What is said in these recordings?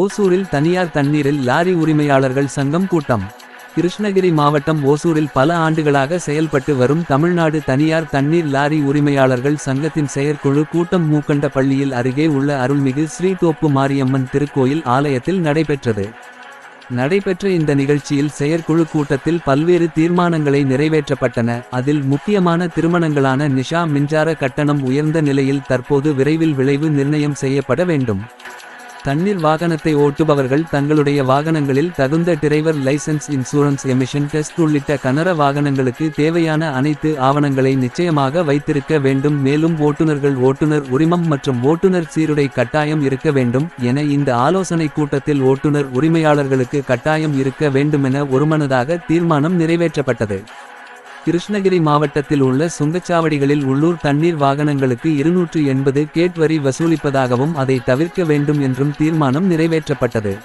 ஓசூரில் தனியார் தண்ணீரில் லாரி உரிமையாளர்கள் சங்கம் கூட்டம். கிருஷ்ணகிரி மாவட்டம் ஓசூரில் பல ஆண்டுகளாக செயல்பட்டு வரும் தமிழ்நாடு தனியார் தண்ணீர் லாரி உரிமையாளர்கள் சங்கத்தின் செயற்குழு கூட்டம் மூக்கண்ட பள்ளியில் அருகே உள்ள அருள்மிகு ஸ்ரீதோப்பு மாரியம்மன் திருக்கோயில் ஆலயத்தில் நடைபெற்றது. நடைபெற்ற இந்த நிகழ்ச்சியில் செயற்குழு கூட்டத்தில் பல்வேறு தீர்மானங்களை நிறைவேற்றப்பட்டன. அதில் முக்கியமான திருமணங்களான நிஷா மின்சார கட்டணம் உயர்ந்த நிலையில் தற்போது விரைவில் விளைவு நிர்ணயம் செய்யப்பட வேண்டும். தண்ணீர் வாகனத்தை ஓட்டுபவர்கள் தங்களுடைய வாகனங்களில் தகுந்த driver licence insurance emission test உள்ளிட்ட கனர வாகனங்களுக்கு தேவையான அனைத்து ஆவணங்களை நிச்சயமாக வைத்திருக்க வேண்டும். மேலும் ஓட்டுநர்கள் ஓட்டுநர் உரிமம் மற்றும் ஓட்டுநர் சீருடை கட்டாயம் இருக்க வேண்டும் என இந்த ஆலோசனை கூட்டத்தில் ஓட்டுநர் உரிமையாளர்களுக்கு கட்டாயம் இருக்க வேண்டுமென ஒருமனதாக தீர்மானம் நிறைவேற்றப்பட்டது. கிருஷ்ணகிரி மாவட்டத்தில் உள்ள சுங்கச்சாவடிகளில் உள்ளூர் தண்ணீர் வாகனங்களுக்கு இருநூற்று எண்பது கேட் வரி வசூலிப்பதாகவும் அதை தவிர்க்க வேண்டும் என்றும் தீர்மானம் நிறைவேற்றப்பட்டது.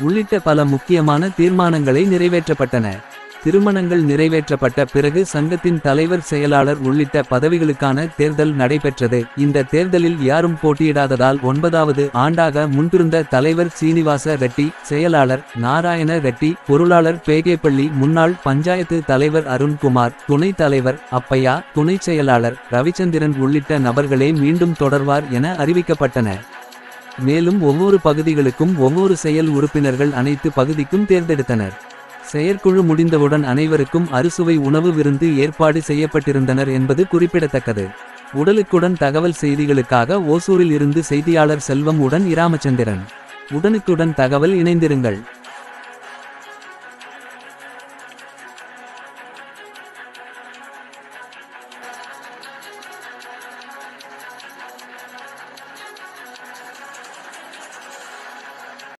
உள்ளிட்ட பல முக்கியமான தீர்மானங்களை நிறைவேற்றப்பட்டன. திருமணங்கள் நிறைவேற்றப்பட்ட பிறகு சங்கத்தின் தலைவர் செயலாளர் உள்ளிட்ட பதவிகளுக்கான தேர்தல் நடைபெற்றது. இந்த தேர்தலில் யாரும் போட்டியிடாததால் ஒன்பதாவது ஆண்டாக முன்பிருந்த தலைவர் சீனிவாச ரெட்டி செயலாளர் நாராயண ரெட்டி பொருளாளர் பேகேப்பள்ளி முன்னாள் பஞ்சாயத்து தலைவர் அருண்குமார் துணைத் தலைவர் அப்பையா துணைச் செயலாளர் ரவிச்சந்திரன் உள்ளிட்ட நபர்களே மீண்டும் தொடர்வார் என அறிவிக்கப்பட்டன. மேலும் ஒவ்வொரு பகுதிகளுக்கும் ஒவ்வொரு செயல் உறுப்பினர்கள் அனைத்து பகுதிக்கும் தேர்ந்தெடுத்தனர். செயற்குழு முடிந்தவுடன் அனைவருக்கும் அறுசுவை உணவு விருந்து ஏற்பாடு செய்யப்பட்டிருந்தனர் என்பது குறிப்பிடத்தக்கது. உடலுக்குடன் தகவல் செய்திகளுக்காக ஓசூரில் இருந்து செய்தியாளர் செல்வம் உடன் இராமச்சந்திரன். உடனுக்குடன் தகவல் இணைந்திருங்கள்.